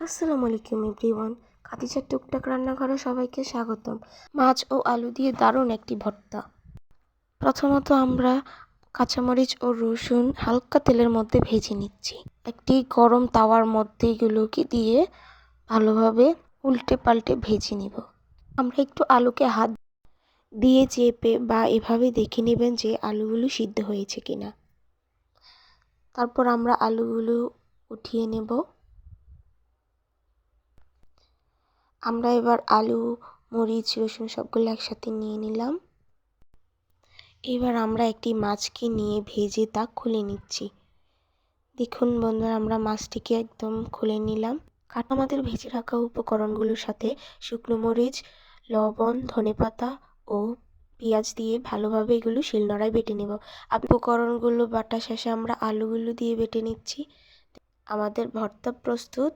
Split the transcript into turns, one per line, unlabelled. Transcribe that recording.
আসসালামু আলাইকুম এভরিওয়ান। খাদিজার টুকটাক রান্নাঘরে সবাইকে স্বাগতম। মাছ ও আলু দিয়ে দারুণ একটি ভর্তা। প্রথমত আমরা কাঁচামরিচ ও রসুন হালকা তেলের মধ্যে ভেজে নিচ্ছি। একটি গরম তাওয়ার মধ্যে এগুলোকে দিয়ে ভালোভাবে উল্টে পাল্টে ভেজে নিব। আমরা একটু আলুকে হাত দিয়ে চেপে বা এভাবে দেখে নেবেন যে আলুগুলো সিদ্ধ হয়েছে কিনা। তারপর আমরা আলুগুলো উঠিয়ে নেব। আমরা এবার আলু, মরিচ, রসুন সবগুলো একসাথে নিয়ে নিলাম। এবার আমরা একটি মাছকে নিয়ে ভেজে তা খুলে নিচ্ছি। দেখুন বন্ধুরা, আমরা মাছটিকে একদম খুলে নিলাম। কাটা আমাদের ভেজে রাখা উপকরণগুলোর সাথে শুকনো মরিচ, লবণ, ধনেপাতা ও পেঁয়াজ দিয়ে ভালোভাবে এগুলো শিলনোড়ায় বেটে নেব। উপকরণগুলো বাটা শেষে আমরা আলুগুলো দিয়ে বেটে নিচ্ছি। আমাদের ভর্তা প্রস্তুত।